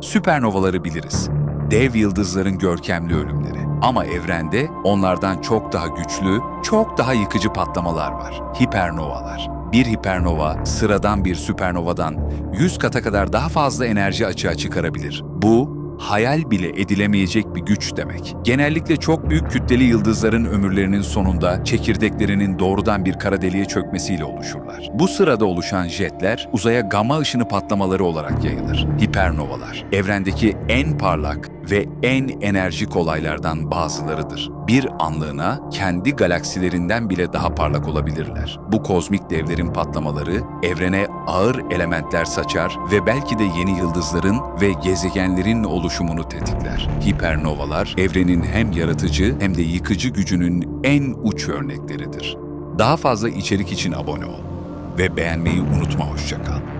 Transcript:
Süpernovaları biliriz. Dev yıldızların görkemli ölümleri. Ama evrende onlardan çok daha güçlü, çok daha yıkıcı patlamalar var. Hipernovalar. Bir hipernova sıradan bir süpernovadan 100 kata kadar daha fazla enerji açığa çıkarabilir. Bu hayal bile edilemeyecek bir güç demek. Genellikle çok büyük kütleli yıldızların ömürlerinin sonunda çekirdeklerinin doğrudan bir kara deliğe çökmesiyle oluşurlar. Bu sırada oluşan jetler uzaya gamma ışını patlamaları olarak yayılır. Hipernovalar, evrendeki en parlak ve en enerjik olaylardan bazılarıdır. Bir anlığına kendi galaksilerinden bile daha parlak olabilirler. Bu kozmik devlerin patlamaları evrene ağır elementler saçar ve belki de yeni yıldızların ve gezegenlerin oluşumunu tetikler. Hipernovalar evrenin hem yaratıcı hem de yıkıcı gücünün en uç örnekleridir. Daha fazla içerik için abone ol ve beğenmeyi unutma hoşça kal.